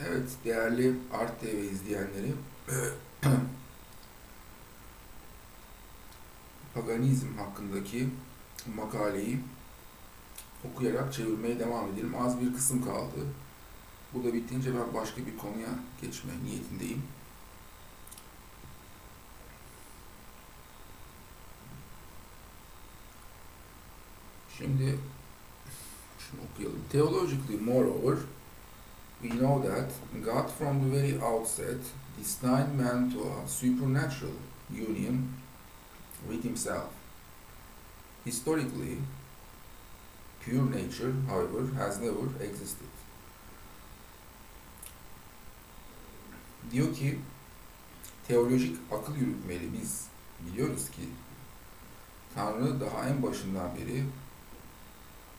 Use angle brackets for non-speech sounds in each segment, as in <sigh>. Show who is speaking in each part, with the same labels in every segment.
Speaker 1: Evet, değerli Art TV izleyenleri, <clears throat> paganizm hakkındaki makaleyi okuyarak çevirmeye devam edelim. Az bir kısım kaldı. Bu da bittince ben başka bir konuya geçme niyetindeyim. Şimdi şunu okuyalım. Theologically, moreover, we know that God from the very outset destined man to a supernatural union with himself. Historically, pure nature, however, has never existed. Diyor ki, teolojik akıl yürütmeli biz biliyoruz ki Tanrı daha en başından beri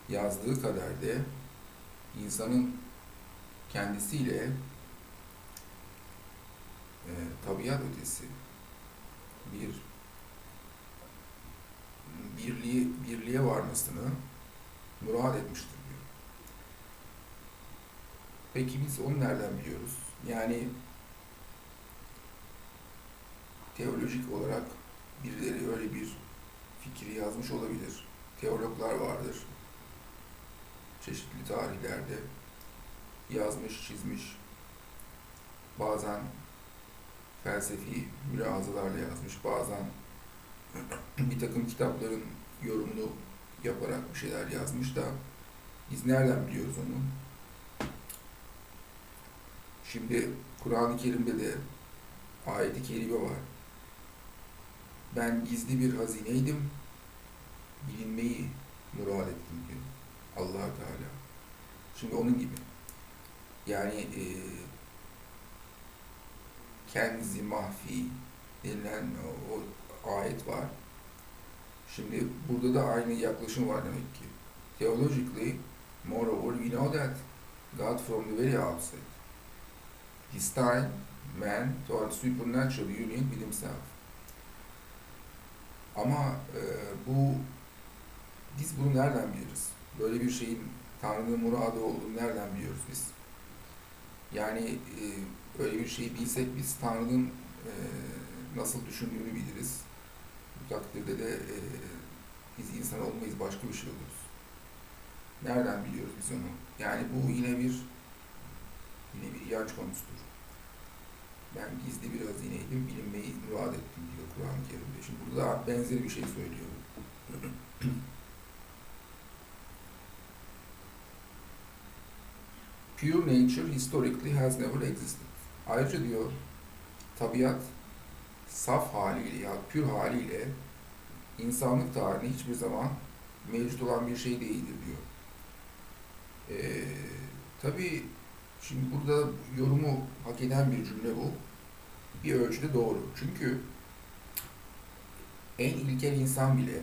Speaker 1: yazdığı kadar da insanın kendisiyle e, tabiat ötesi bir birliği, birliğe varmasını murad etmiştir diyor. Peki biz onu nereden biliyoruz? Yani teolojik olarak birileri öyle bir fikri yazmış olabilir. Teologlar vardır. Çeşitli tarihlerde yazmış, çizmiş. Bazen felsefi mülahazalarla yazmış, bazen <clears throat> bir takım kitapların yorumunu yaparak bir şeyler yazmış da biz nereden biliyoruz onu? Şimdi Kur'an-ı Kerim'de de ayeti kerime var. Ben gizli bir hazineydim, bilinmeyi murad ettim diyor allah Teala. Şimdi onun gibi. Yani e, kendisi mahfi denilen o, o ayet var. Şimdi burada da aynı yaklaşım var demek ki. Theologically, moreover, we know that God from the very outset destined man to a supernatural union with himself. Ama e, bu biz bunu nereden biliriz? Böyle bir şeyin Tanrı'nın muradı olduğunu nereden biliyoruz biz? Yani e, öyle bir şeyi bilsek biz Tanrı'nın e, nasıl düşündüğünü biliriz. Bu takdirde de e, biz insan olmayız, başka bir şey oluruz. Nereden biliyoruz biz onu? Yani bu yine bir yine bir inanç konusudur. Ben gizli bir hazineydim, bilinmeyi murad ettim diyor Kur'an-ı Kerim'de. Şimdi burada benzeri bir şey söylüyor. <clears throat> Pure nature historically has never existed. Ayrıca diyor, tabiat saf haliyle ya pür haliyle insanlık tarihinde hiçbir zaman mevcut olan bir şey değildir diyor. Ee, tabii şimdi burada yorumu hak eden bir cümle bu. Bir ölçüde doğru. Çünkü en ilkel insan bile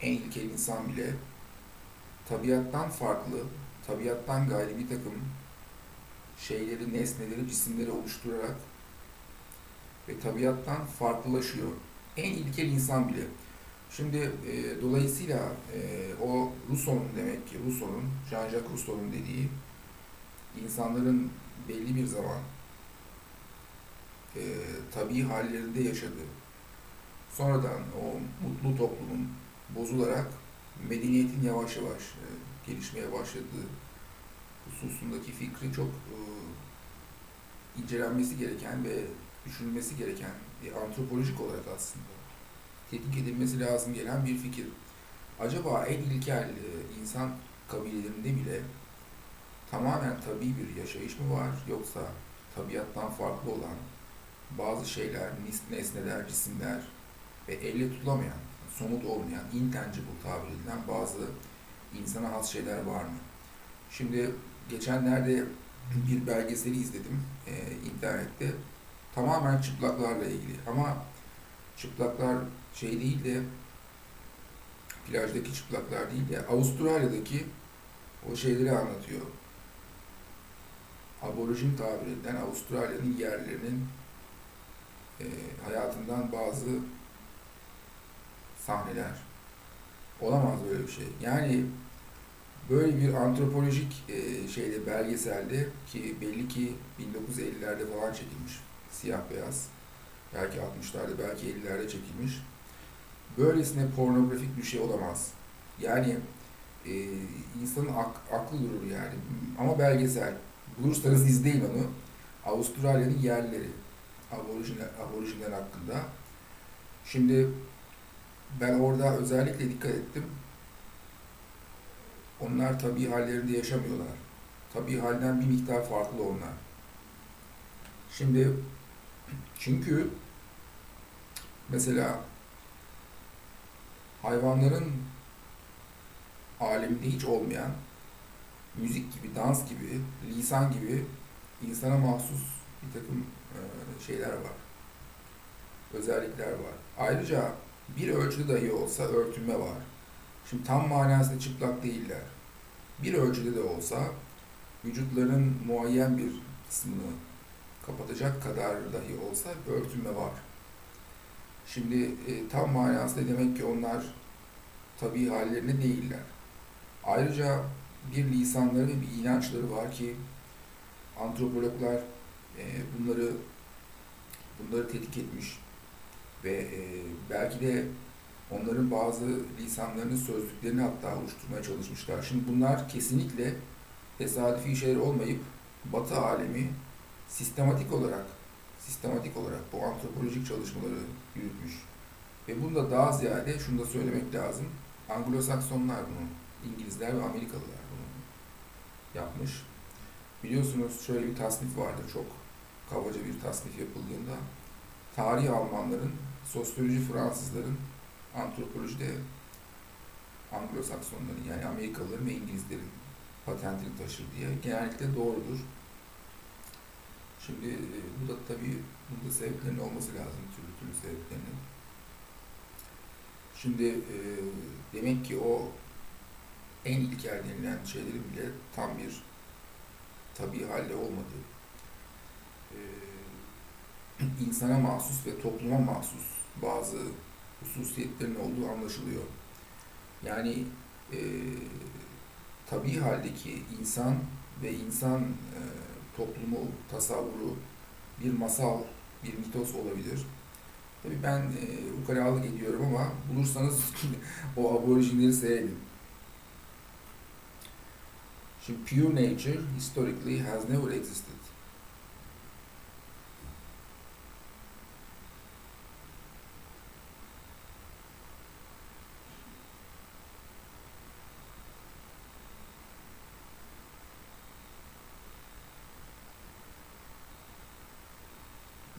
Speaker 1: en ilkel insan bile tabiattan farklı, tabiattan gayri bir takım şeyleri, nesneleri, cisimleri oluşturarak ve tabiattan farklılaşıyor. En ilkel insan bile. Şimdi e, dolayısıyla e, o Rousseau'nun demek ki Rousseau'nun, Jean-Jacques Rousseau'nun dediği insanların belli bir zaman e, tabii hallerinde yaşadığı, sonradan o mutlu toplumun bozularak medeniyetin yavaş yavaş e, gelişmeye başladığı hususundaki fikri çok e, incelenmesi gereken ve düşünülmesi gereken bir antropolojik olarak aslında tetkik edilmesi lazım gelen bir fikir. Acaba en ilkel e, insan kabilelerinde bile tamamen tabii bir yaşayış mı var yoksa tabiattan farklı olan bazı şeyler, nesneler, cisimler ve elle tutulamayan, somut olmayan, intangible tabir edilen bazı insana has şeyler var mı? Şimdi geçenlerde bir belgeseli izledim e, internette. Tamamen çıplaklarla ilgili ama çıplaklar şey değil de plajdaki çıplaklar değil de Avustralya'daki o şeyleri anlatıyor. Aborjin tabir edilen Avustralya'nın yerlerinin e, hayatından bazı sahneler. Olamaz böyle bir şey. Yani Böyle bir antropolojik e, şeyde belgeselde ki belli ki 1950'lerde falan çekilmiş. Siyah beyaz. Belki 60'larda belki 50'lerde çekilmiş. Böylesine pornografik bir şey olamaz. Yani e, insanın ak- aklı durur yani. Ama belgesel. Bulursanız izleyin onu. Avustralya'nın yerleri. Aborijinler, aborijinler hakkında. Şimdi ben orada özellikle dikkat ettim. Onlar tabii hallerinde yaşamıyorlar. Tabii halden bir miktar farklı onlar. Şimdi çünkü mesela hayvanların aleminde hiç olmayan müzik gibi, dans gibi, lisan gibi insana mahsus bir takım şeyler var. Özellikler var. Ayrıca bir ölçüde dahi olsa örtünme var. Şimdi tam manasında çıplak değiller. Bir ölçüde de olsa vücutlarının muayyen bir kısmını kapatacak kadar dahi olsa örtünme var. Şimdi e, tam manasında demek ki onlar tabii hallerinde değiller. Ayrıca bir lisanları ve bir inançları var ki antropologlar e, bunları bunları tetkik etmiş ve e, belki de onların bazı lisanlarının sözlüklerini hatta oluşturmaya çalışmışlar. Şimdi bunlar kesinlikle tesadüfi şeyler olmayıp Batı alemi sistematik olarak sistematik olarak bu antropolojik çalışmaları yürütmüş. Ve bunda daha ziyade şunu da söylemek lazım. Anglo-Saksonlar bunu, İngilizler ve Amerikalılar bunu yapmış. Biliyorsunuz şöyle bir tasnif vardır çok kabaca bir tasnif yapıldığında. Tarih Almanların, sosyoloji Fransızların, antropolojide Anglo-Saksonların yani Amerikalıların ve İngilizlerin patentini taşır diye genellikle doğrudur. Şimdi e, bu da tabii bunda sebeplerinin olması lazım, türlü türlü sebeplerinin. Şimdi e, demek ki o en ilkel denilen şeylerin bile tam bir tabii halde olmadığı, e, insana mahsus ve topluma mahsus bazı hususiyetlerin olduğu anlaşılıyor. Yani e, tabii haldeki insan ve insan e, toplumu, tasavvuru bir masal, bir mitos olabilir. Tabii ben e, ukalalık ediyorum ama bulursanız <laughs> o aborijinleri seyredin. Şimdi pure nature historically has never existed.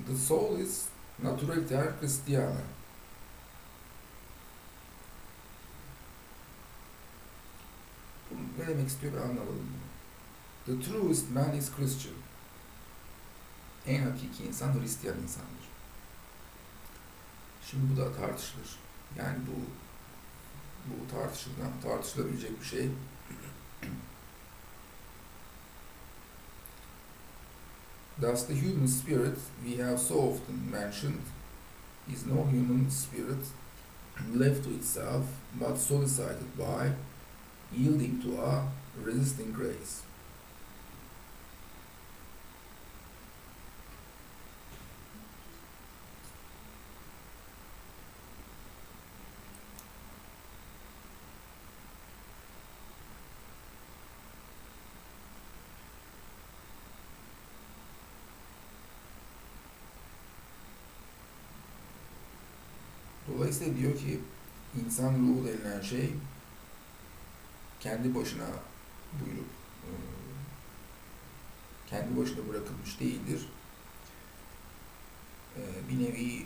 Speaker 1: The soul is naturaliter Christiana. Ne demek istiyor anlamadım. The truest man is Christian. En hakiki insan Hristiyan insandır. Şimdi bu da tartışılır. Yani bu bu tartışılan, tartışılabilecek bir şey. Thus the human spirit we have so often mentioned is no human spirit left to itself, but solicited by, yielding to a resisting grace. Dolayısıyla diyor ki insan ruhu denilen şey kendi başına buyurup e, kendi başına bırakılmış değildir. E, bir nevi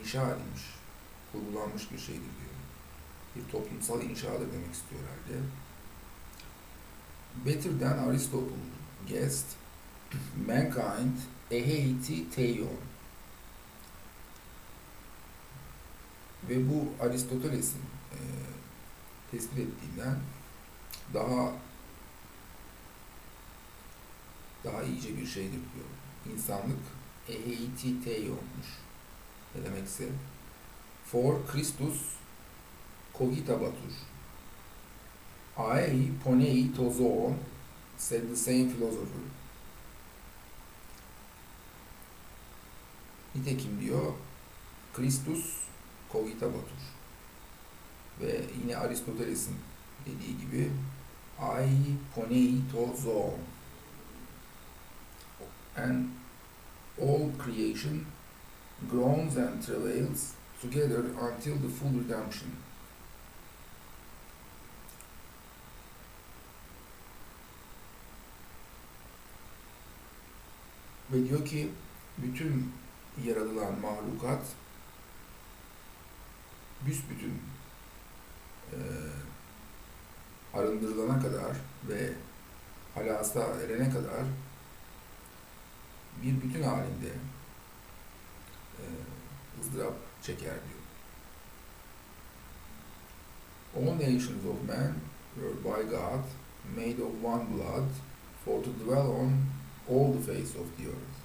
Speaker 1: inşa edilmiş, kurgulanmış bir şeydir diyor. Bir toplumsal inşadır demek istiyor herhalde. Better than Aristotle guessed, mankind eheiti teion ve bu Aristoteles'in e, tespit ettiğinden daha daha iyice bir şeydir diyor. İnsanlık eheiti teionmuş. Ne demekse for Christus cogitabatur. Aei ponei to zoon said the same philosopher. Nitekim diyor Christus cogitabatur. Ve yine Aristoteles'in dediği gibi ai ponei to zoon. And all creation groans and travails together until the full redemption. Ve diyor ki bütün yaratılan mahlukat büsbütün e, arındırılana kadar ve halasa erene kadar bir bütün halinde e, ızdırap çeker diyor. All nations of men were by God made of one blood for to dwell on all the face of the earth.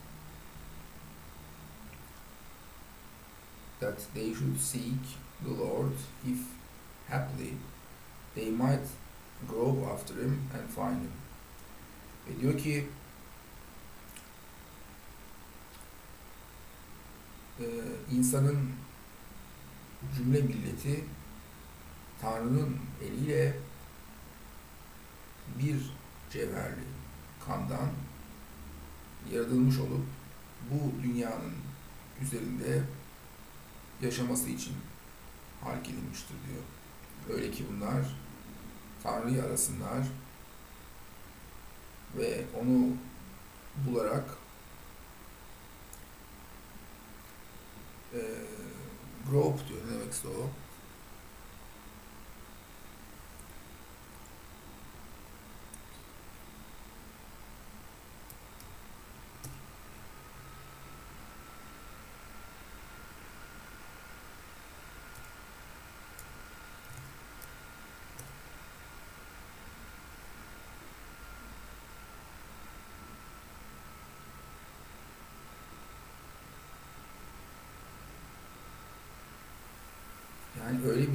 Speaker 1: That they should seek the Lord if haply they might grope after him and find him. Ve diyor ki e, insanın cümle milleti Tanrı'nın eliyle bir cevherli kandan yaratılmış olup bu dünyanın üzerinde yaşaması için halk edilmiştir diyor. Öyle ki bunlar Tanrı'yı arasınlar ve onu bularak e, grope diyor. Ne demekse o.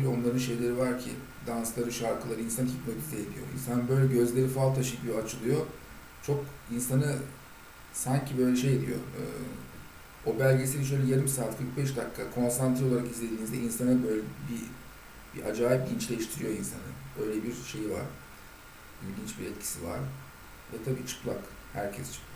Speaker 1: Bir onların şeyleri var ki dansları, şarkıları insan hipnotize ediyor. İnsan böyle gözleri fal taşı gibi açılıyor. Çok insanı sanki böyle şey diyor. E, o belgeseli şöyle yarım saat, 45 dakika konsantre olarak izlediğinizde insana böyle bir bir acayip dinçleştiriyor insanı. Öyle bir şeyi var. İlginç bir etkisi var. Ve tabii çıplak. Herkes çıplak.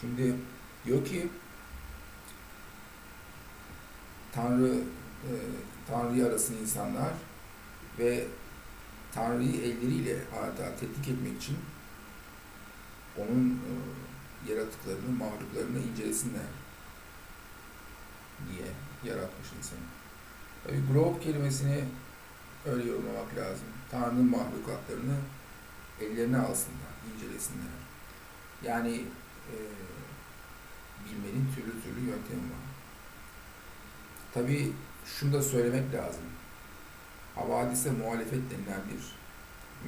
Speaker 1: Şimdi diyor ki Tanrı e, Tanrı'yı arasın insanlar ve Tanrı'yı elleriyle adeta tetkik etmek için onun e, yaratıklarını, mahluklarını incelesinler diye yaratmış insanı. Tabii globe kelimesini öyle yorumlamak lazım. Tanrı'nın mahlukatlarını ellerine alsınlar, incelesinler. Yani e, bilmenin türlü türlü yöntemi var. Tabii şunu da söylemek lazım. Havadise muhalefet denilen bir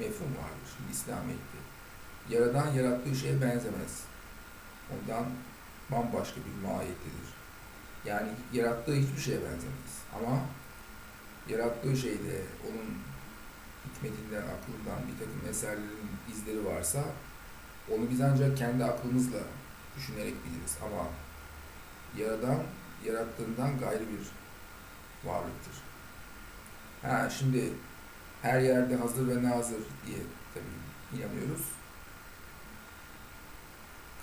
Speaker 1: mefhum vardır İslamiyet'te. Yaradan yarattığı şeye benzemez. Ondan bambaşka bir mahiyettedir. Yani yarattığı hiçbir şeye benzemez. Ama yarattığı şeyde onun hikmetinden, aklından bir takım eserlerin izleri varsa onu biz ancak kendi aklımızla düşünerek biliriz. Ama yaradan, yarattığından gayrı bir varlıktır. Ha şimdi her yerde hazır ve nazır diye tabii inanıyoruz.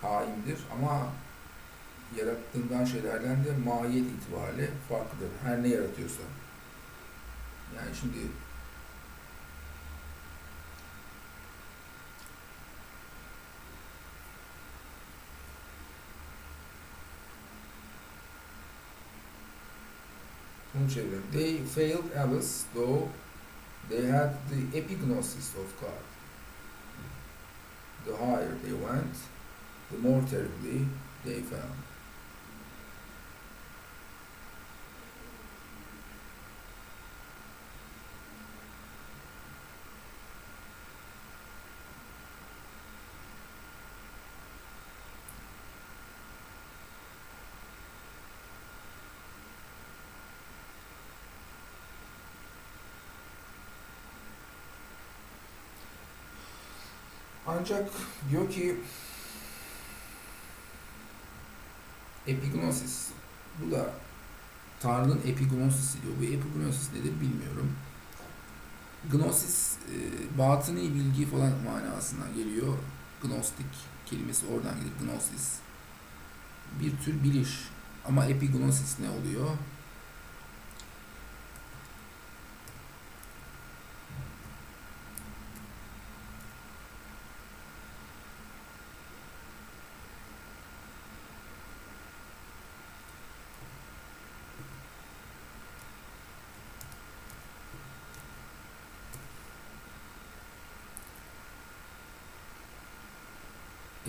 Speaker 1: Kaimdir ama yarattığından şeylerden de mahiyet itibariyle farklıdır. Her ne yaratıyorsa. Yani şimdi Çeviriyorum. They failed Alice though they had the epignosis of God. The higher they went, the more terribly they fell. Ancak diyor ki epignosis. Bu da Tanrı'nın epignosisi diyor. Bu epignosis nedir bilmiyorum. Gnosis e, batıni bilgi falan manasına geliyor. Gnostik kelimesi oradan gelir. Gnosis. Bir tür biliş. Ama epignosis ne oluyor?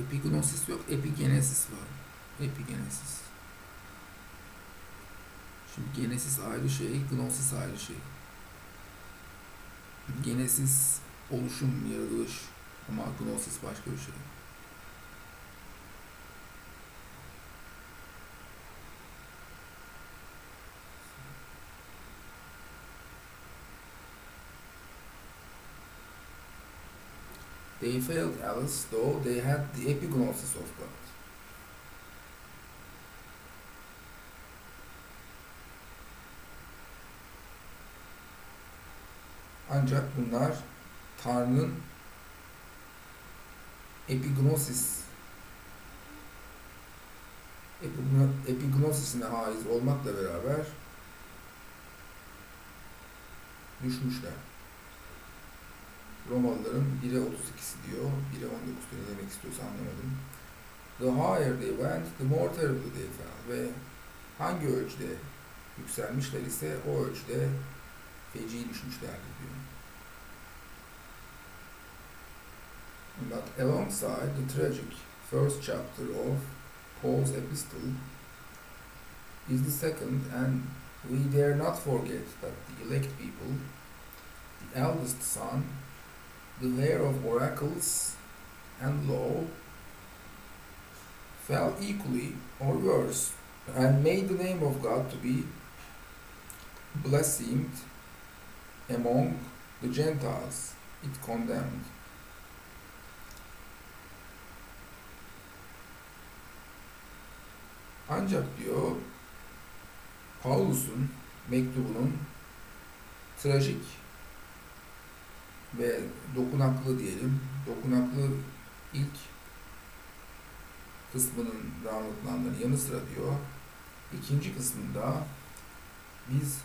Speaker 1: Epignosis yok, epigenesis var. Epigenesis. Şimdi genesis ayrı şey, gnosis ayrı şey. Genesis oluşum, yaratılış ama gnosis başka bir şey. They failed Alice, though they had the epignosis of God. Ancak bunlar Tanrı'nın epignosis epigno- epignosisine haiz olmakla beraber düşmüşler. Romalıların 1'e 32'si diyor, 1'e 19 diyor. Ne demek istiyorsa anlamadım. The higher they went, the more terribly they fell. Ve hangi ölçüde yükselmişler ise o ölçüde feci düşmüşlerdir diyor. But alongside the tragic first chapter of Paul's epistle is the second, and we dare not forget that the elect people, the eldest son, the layer of oracles and law, fell equally or worse, and made the name of God to be blasphemed among the Gentiles. It condemned. Ancak diyor Paulus'un mektubunun trajik ve dokunaklı diyelim, dokunaklı ilk kısmının anlatılanların yanı sıra diyor, ikinci kısmında biz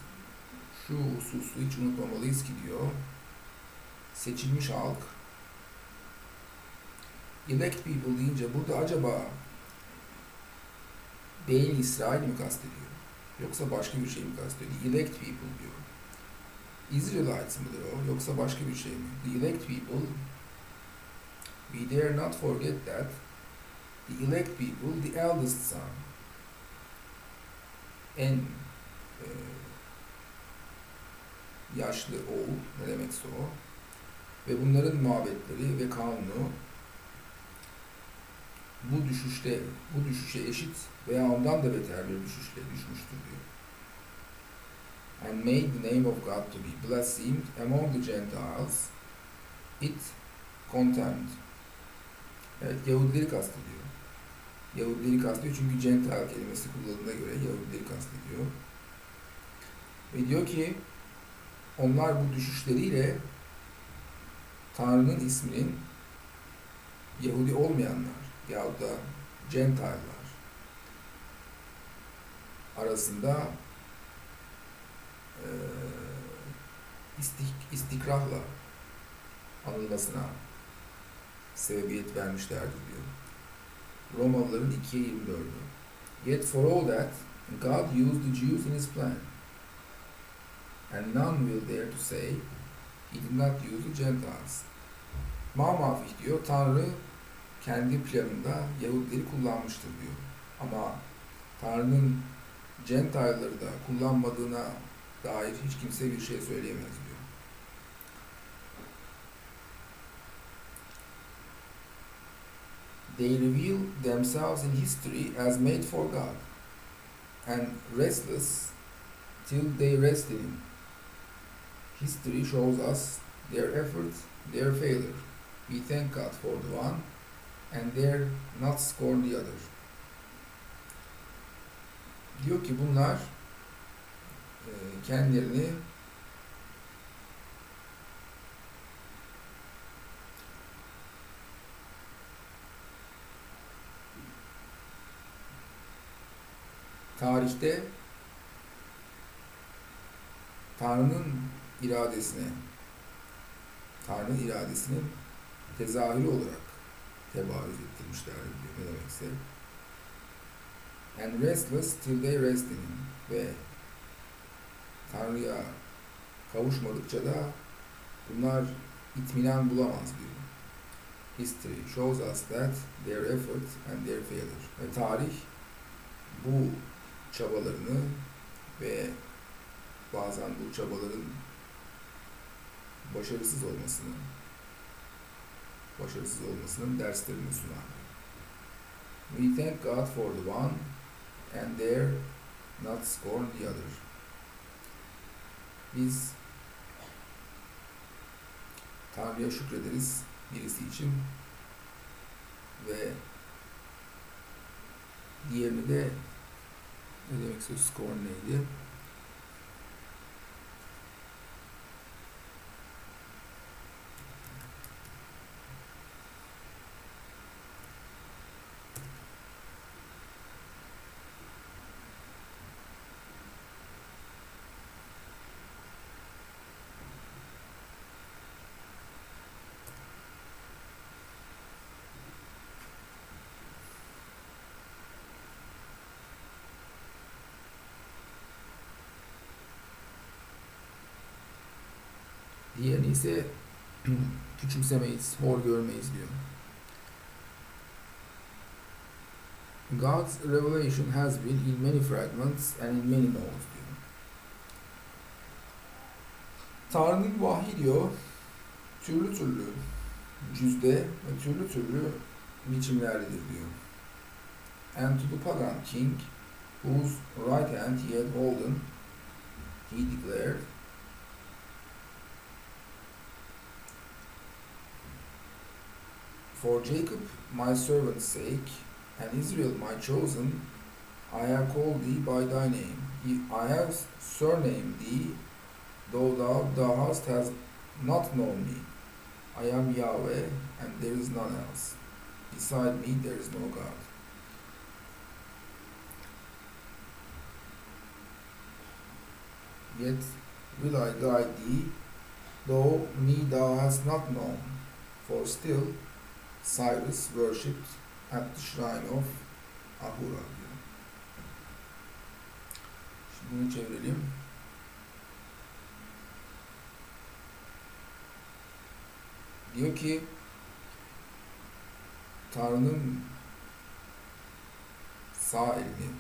Speaker 1: şu hususu hiç unutmamalıyız ki diyor, seçilmiş halk, elect people deyince burada acaba Beyni İsrail mi kastediyor? Yoksa başka bir şey mi kastediyor? Elect people diyor. Israelites mıdır o yoksa başka bir şey mi? The elect people we dare not forget that the elect people the eldest son en e, yaşlı oğul ne demekse o ve bunların muhabbetleri ve kanunu bu düşüşte bu düşüşe eşit veya ondan da beter bir düşüşle düşmüştür diyor and made the name of God to be blasphemed among the Gentiles, it contemned. Evet, Yahudileri kastediyor. Yahudileri kastediyor çünkü Gentile kelimesi kullanıldığına göre Yahudileri kastediyor. Ve diyor ki, onlar bu düşüşleriyle Tanrı'nın isminin Yahudi olmayanlar yahut da Gentile'lar arasında istik, istikrahla anılmasına sebebiyet vermişlerdir diyor. Romalıların 2'ye 24'ü. Yet for all that, God used the Jews in his plan. And none will dare to say, he did not use the Gentiles. Mamafih diyor, Tanrı kendi planında Yahudileri kullanmıştır diyor. Ama Tanrı'nın Gentile'ları da kullanmadığına dair hiç kimse bir şey söyleyemez They reveal themselves in history as made for God and restless till they rest in Him. History shows us their effort, their failure. We thank God for the one and dare not scorn the other. Diyor ki bunlar kendilerini tarihte Tanrı'nın iradesine, Tanrı'nın iradesinin tezahürü olarak tebarüz ettirmişler ne demekse. And restless till they rest in. Ve Tanrı'ya kavuşmadıkça da bunlar itminan bulamaz diyor. History shows us that their effort and their failure. Ve tarih bu çabalarını ve bazen bu çabaların başarısız olmasını, başarısız olmasının derslerini sunar. We thank God for the one and dare not scorn the other. Biz Tanrı'ya şükrederiz birisi için ve diğerini de ne demek istiyor? Scorn neydi? Diğerini ise <clears throat> küçümsemeyiz, hor görmeyiz diyor. God's revelation has been in many fragments and in many notes diyor. Tanrı'nın vahyi diyor, türlü türlü cüzde ve türlü türlü biçimlerdedir diyor. And to the pagan king, whose right hand he had holden, he declared, For Jacob my servant's sake, and Israel my chosen, I have called thee by thy name. I have surnamed thee, though thou, thou hast has not known me. I am Yahweh, and there is none else. Beside me there is no God. Yet will I guide thee, though me thou hast not known, for still Cyrus worshipped at the shrine of Ahura diyor. Şimdi bunu çevirelim. Diyor ki Tanrı'nın sağ elini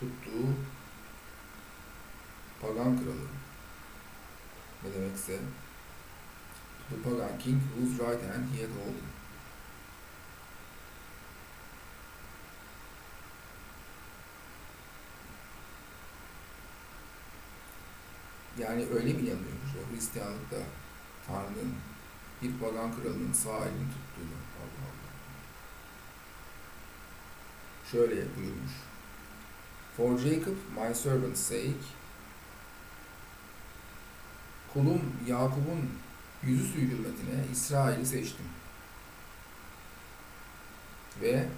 Speaker 1: tuttuğu pagan kralı ne demekse the pagan king whose right hand he had holden Yani öyle mi inanıyormuş o Hristiyanlıkta Tanrı'nın bir pagan kralının sağ elini tuttuğunu? Allah Allah. Şöyle buyurmuş. For Jacob, my servant's sake, kulum Yakup'un yüzü suyu hürmetine İsrail'i seçtim. Ve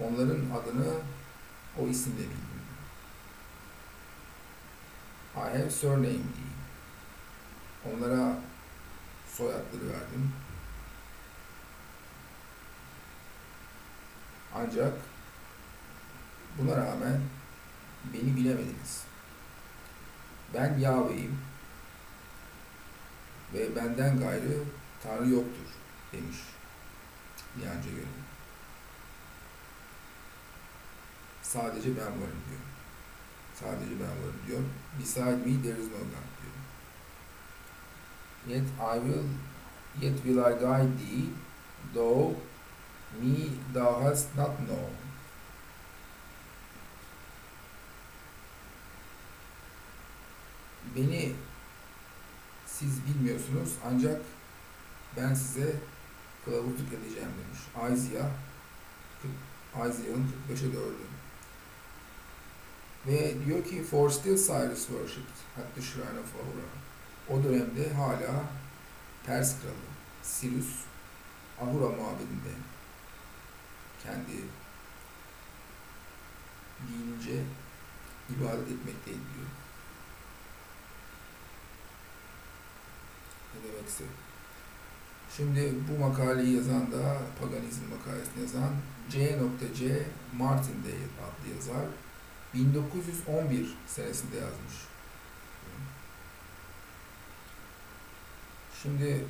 Speaker 1: onların adını o isimle bildim. I have surname diye. Onlara soyadları verdim. Ancak buna rağmen beni bilemediniz. Ben Yahve'yim ve benden gayrı Tanrı yoktur demiş Liyanca göre. Sadece ben varım diyor. Sadece ben varım diyor. Beside me there is no God diyor. Yet I will, yet will I guide thee, though me thou hast not known. Beni siz bilmiyorsunuz ancak ben size kılavuzluk edeceğim demiş. Isaiah, Isaiah'ın 45'e 4'ü. Ve diyor ki For still Cyrus worshipped at the shrine of Ahura. O dönemde hala Pers kralı Sirus Ahura mabedinde kendi dinince ibadet etmekteydi diyor. Ne demekse. Şimdi bu makaleyi yazan da paganizm makalesini yazan C.C. Martindale adlı yazar 1911 senesinde yazmış. Şimdi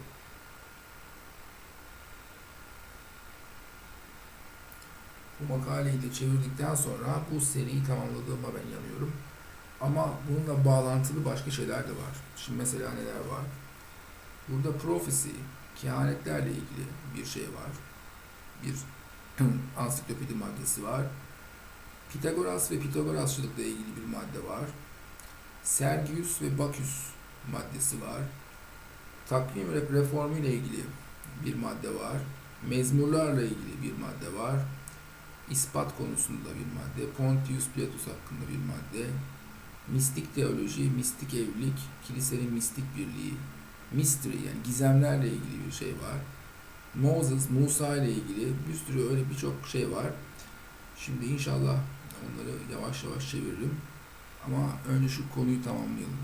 Speaker 1: bu makaleyi de çevirdikten sonra bu seriyi tamamladığıma ben inanıyorum. Ama bununla bağlantılı başka şeyler de var. Şimdi mesela neler var? Burada prophecy, kehanetlerle ilgili bir şey var. Bir <clears throat> ansiklopedi maddesi var. Pitagoras ve Pitagorasçılıkla ilgili bir madde var. Sergius ve Baküs maddesi var. Takvim re- reformu ile ilgili bir madde var. Mezmurlarla ilgili bir madde var. İspat konusunda bir madde. Pontius Pilatus hakkında bir madde. Mistik teoloji, mistik evlilik, kilisenin mistik birliği, mystery yani gizemlerle ilgili bir şey var. Moses, Musa ile ilgili bir sürü öyle birçok şey var. Şimdi inşallah onları yavaş yavaş çeviririm. Ama önce şu konuyu tamamlayalım.